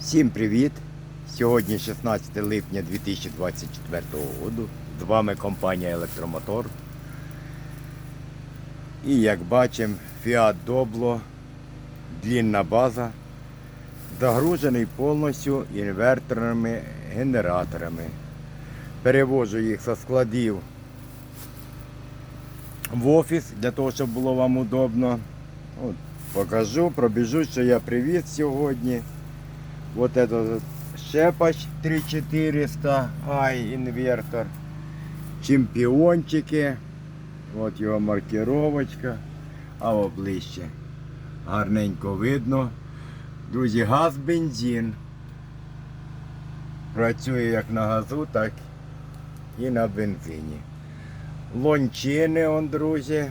Всім привіт! Сьогодні 16 липня 2024 року. З вами компанія Електромотор. І як бачимо, Fiat Doblo, длінна база, загружений повністю інверторними генераторами. Перевожу їх зі складів в офіс для того, щоб було вам удобно. От, покажу, пробіжу, що я привіз сьогодні. Вот этот вот щепач 3400 i інвертор. Чемпіончики. От його маркировочка. А о, ближче. Гарненько видно. Друзі, газ, бензин. Працює як на газу, так і на бензині. Лончини, он, друзі.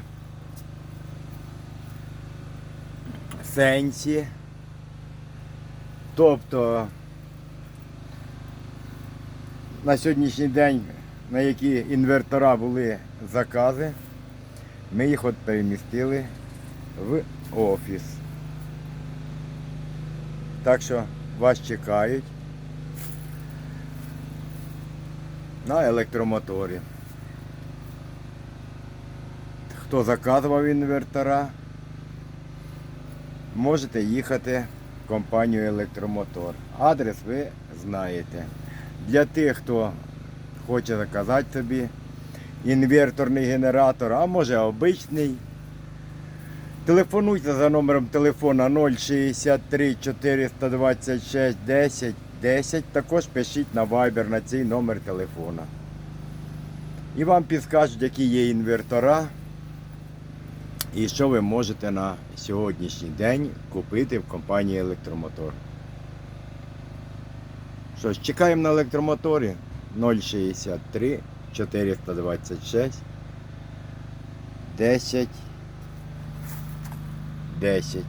Сенсі. Тобто на сьогоднішній день, на які інвертора були закази, ми їх от перемістили в офіс. Так що вас чекають на електромоторі. Хто заказував інвертора, можете їхати компанію Електромотор. Адрес ви знаєте. Для тих, хто хоче заказати собі інверторний генератор, а може обичний. Телефонуйте за номером телефона 063 426 10 10. Також пишіть на Viber на цей номер телефона. І вам підскажуть, які є інвертора. І що ви можете на сьогоднішній день купити в компанії Електромотор. Що ж, чекаємо на електромоторі 063 426 10 10.